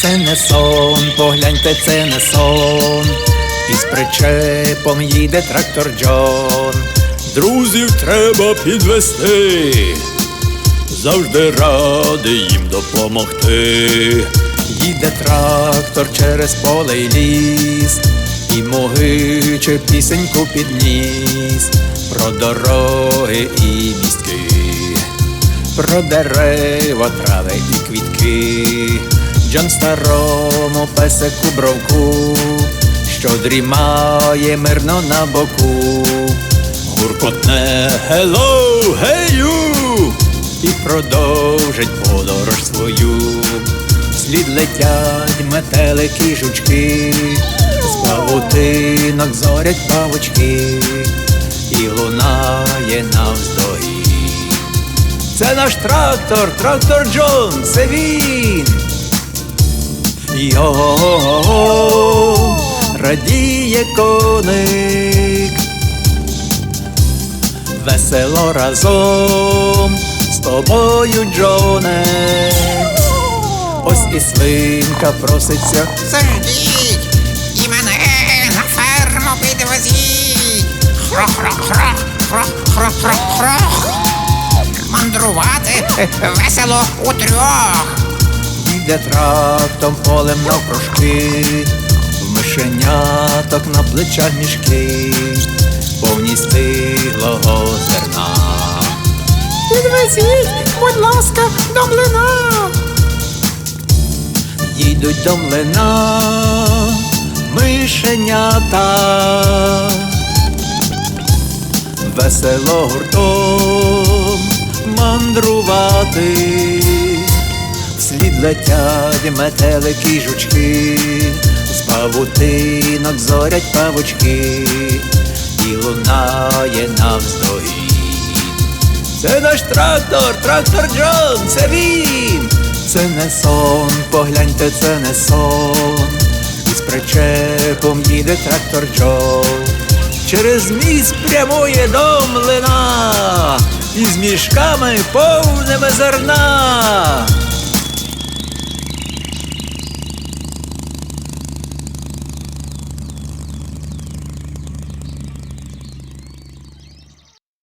Це не сон, погляньте, це не сон. Із причепом їде трактор Джон. Друзів треба підвести, завжди радий їм допомогти. Їде трактор через поле й ліс, і могиче пісеньку підніс про дороги і містки про дерева, трави і квітки, Джон старому песику бровку, що дрімає мирно на боку, гуркотне гело, гею, і продовжить подорож свою. Слід летять метелики жучки, з павутинок зорять павочки, і навздогін. Це наш трактор, трактор Джон, це він. Йо, радіє коник, весело разом з тобою, Джоне. Ось і свинка проситься. Заждіть і мене на ферму підвезіть. Хрох-хрох-хрох, хрох-хрох-хрох-хрох. Мандрувати весело у трьох. Їде трактом полем навкружки, в мишеняток на плечах мішки, повні стиглого зерна. Підвезіть, будь ласка, до млина. Їдуть до млина мишенята, весело гуртом мандрувати, вслід летять метелики жучки, з павутинок зорять павучки, і лунає навздогін. Це наш трактор, трактор Джон, це він. Це не сон, погляньте, це не сон. Із причепом їде трактор Джон. Через міст прямує до млина, із мішками повними зерна.